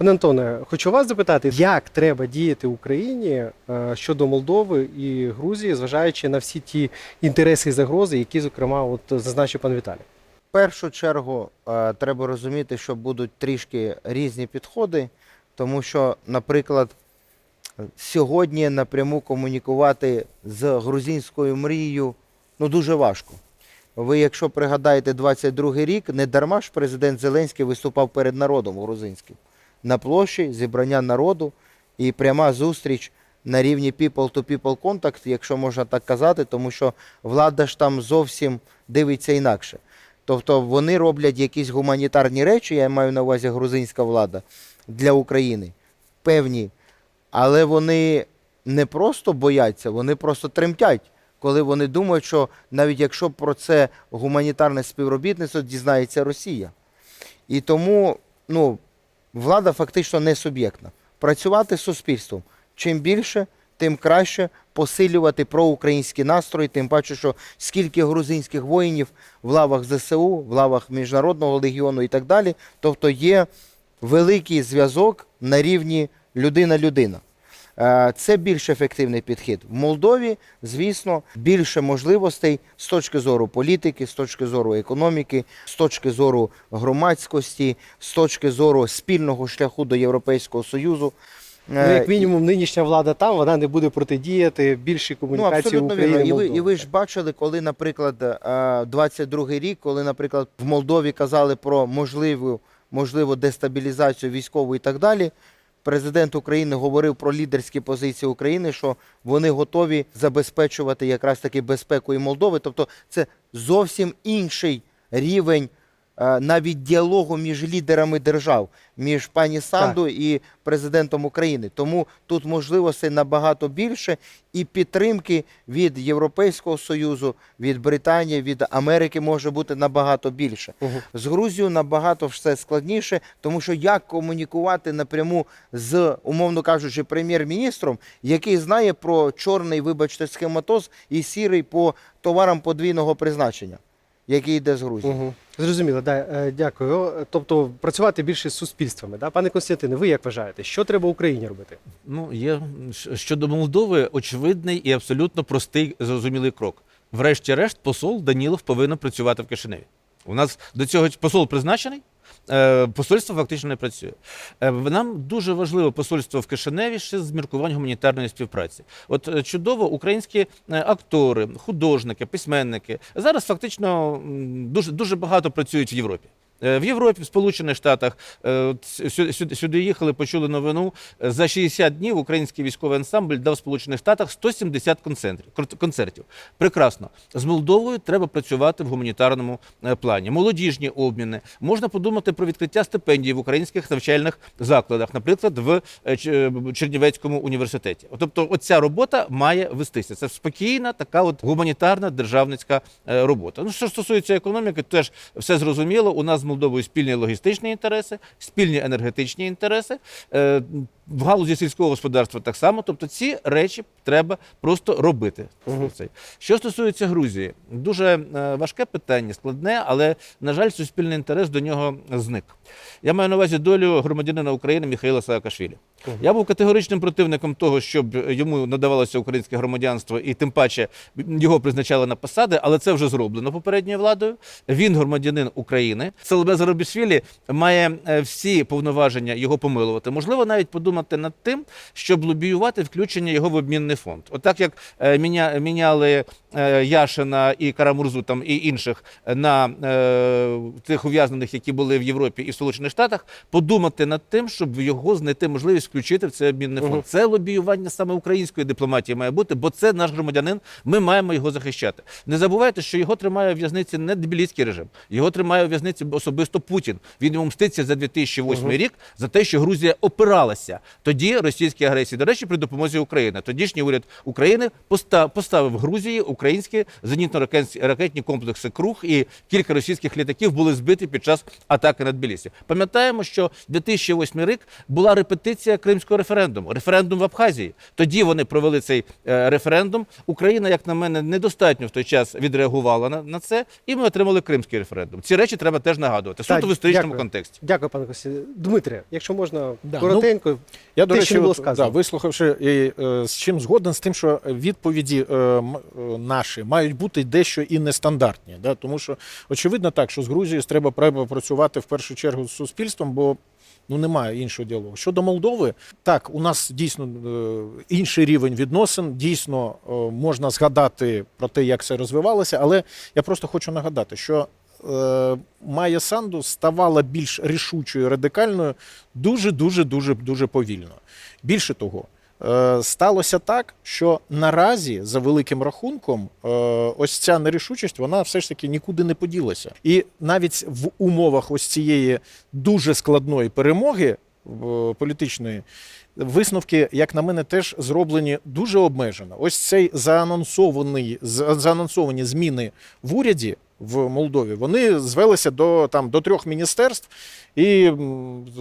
Пане Антоне, хочу вас запитати, як треба діяти Україні е, щодо Молдови і Грузії, зважаючи на всі ті інтереси і загрози, які, зокрема, от зазначив пан Віталій. В першу чергу е, треба розуміти, що будуть трішки різні підходи, тому що, наприклад, сьогодні напряму комунікувати з грузинською мрією ну, дуже важко. Ви, якщо пригадаєте 22-й рік, не дарма ж президент Зеленський виступав перед народом грузинським на площі зібрання народу і пряма зустріч на рівні people-to-people contact, якщо можна так казати, тому що влада ж там зовсім дивиться інакше. Тобто вони роблять якісь гуманітарні речі, я маю на увазі грузинська влада для України, певні, але вони не просто бояться, вони просто тремтять, коли вони думають, що навіть якщо про це гуманітарне співробітництво дізнається Росія. І тому ну, влада фактично не суб'єктна. Працювати з суспільством. Чим більше, тим краще посилювати проукраїнські настрої, тим паче, що скільки грузинських воїнів в лавах ЗСУ, в лавах Міжнародного легіону і так далі. Тобто є великий зв'язок на рівні людина-людина. Е, Це більш ефективний підхід. В Молдові, звісно, більше можливостей з точки зору політики, з точки зору економіки, з точки зору громадськості, з точки зору спільного шляху до Європейського Союзу. Ну, Е, як мінімум, нинішня влада там вона не буде протидіяти більшій Ну, абсолютно вірно. І ви, і ви ж бачили, коли, наприклад, е, 22-й рік, коли, наприклад, в Молдові казали про можливу, можливу дестабілізацію військову і так далі. Президент України говорив про лідерські позиції України, що вони готові забезпечувати якраз таки безпеку і Молдови. Тобто це зовсім інший рівень навіть діалогу між лідерами держав, між пані Санду і президентом України. Тому тут можливостей набагато більше і підтримки від Європейського Союзу, від Британії, від Америки може бути набагато більше. Мгм. З Грузією набагато все складніше, тому що як комунікувати напряму з, умовно кажучи, прем'єр-міністром, який знає про чорний, вибачте, схематоз і сірий по товарам подвійного призначення, який йде з Грузії. Угу. Зрозуміло, да, е, дякую. Тобто працювати більше з суспільствами. Да? Пане Константине, ви як вважаєте, що треба Україні робити? Ну, є щ- щодо Молдови очевидний і абсолютно простий зрозумілий крок. Врешті-решт, посол Данілов повинен працювати в Кишиневі. У нас до цього посол призначений. Е, Посольство фактично не працює. Е, Нам дуже важливо посольство в Кишиневі ще з міркувань гуманітарної співпраці. От е, чудово, українські актори, художники, письменники зараз фактично дуже, дуже багато працюють в Європі. Е, В Європі, в Сполучених Штатах е, сюди, їхали, почули новину. Е, За 60 днів український військовий ансамбль дав в Сполучених Штатах 170 концертів. Прекрасно. З Молдовою треба працювати в гуманітарному плані. Молодіжні обміни. Можна подумати про відкриття стипендій в українських навчальних закладах, наприклад, в Чернівецькому університеті. Тобто, оця робота має вестися. Це спокійна, така от гуманітарна державницька робота. Ну, що стосується економіки, теж все зрозуміло. У нас Молдовою спільні логістичні інтереси, спільні енергетичні інтереси. В галузі сільського господарства так само. Тобто ці речі треба просто робити. Це. Що стосується Грузії, дуже е, важке питання, складне, але, на жаль, суспільний інтерес до нього зник. Я маю на увазі долю громадянина України Міхаїла Саакашвілі. Мгм. Я був категоричним противником того, щоб йому надавалося українське громадянство, і тим паче його призначали на посади, але це вже зроблено попередньою владою. Він громадянин України. Саломе Зарубішвілі має е, всі повноваження його помилувати. Можливо, навіть подумати над тим, щоб лобіювати включення його в обмінний фонд. Отак як е, міня, міняли е, Яшина і Карамурзу там і інших на е, тих ув'язнених, які були в Європі і в Сполучених Штатах, подумати над тим, щоб його знайти можливість включити в цей обмінний фонд. Мгм. Це лобіювання саме української дипломатії має бути, бо це наш громадянин. Ми маємо його захищати. Не забувайте, що його тримає в в'язниці не тбіліський режим, його тримає в в'язниці особисто Путін. Він йому мститься за 2008 Мгм. рік за те, що Грузія опиралася тоді російській агресії. До речі, при допомозі України. Тодішній уряд України поста- поставив Грузії українські зенітно-ракетні комплекси Круг, і кілька російських літаків були збиті під час атаки на Тбілісі. Пам'ятаємо, що 2008 рік була репетиція кримського референдуму, референдум в Абхазії. Тоді вони провели цей е, референдум. Україна, як на мене, недостатньо в той час відреагувала на, на це, і ми отримали кримський референдум. Ці речі треба теж нагадувати. Суто в історичному дякую. контексті. Дякую, пане Кості. Дмитре, якщо можна Да, коротенько, Я, до Те, речі, що було от, сказано. да, вислухавши і, е, з чим згоден з тим, що відповіді е, м- е, наші мають бути дещо і нестандартні. Да? Тому що очевидно так, що з Грузією треба, треба працювати в першу чергу з суспільством, бо ну немає іншого діалогу. Щодо Молдови, так, у нас дійсно е, інший рівень відносин. Дійсно е, можна згадати про те, як це розвивалося, але я просто хочу нагадати, що. Е, Майя Санду ставала більш рішучою, радикальною дуже, дуже, дуже, дуже повільно. Більше того, е, сталося так, що наразі, за великим рахунком, е, ось ця нерішучість, вона все ж таки нікуди не поділася. І навіть в умовах ось цієї дуже складної перемоги політичної. Висновки, як на мене, теж зроблені дуже обмежено. Ось цей заанонсований, заанонсовані зміни в уряді в Молдові, вони звелися до, там, до трьох міністерств, і,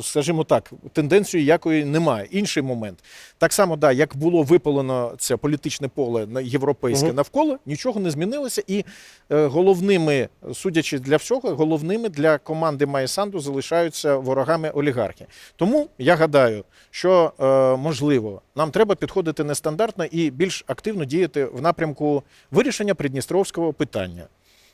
скажімо так, тенденції якої немає. Інший момент. Так само, да, як було випалено це політичне поле на європейське Мгм. навколо, нічого не змінилося. І е, головними, судячи для всього, головними для команди Майсанду залишаються ворогами олігархи. Тому я гадаю, що е, можливо нам треба підходити нестандартно і більш активно діяти в напрямку вирішення придністровського питання.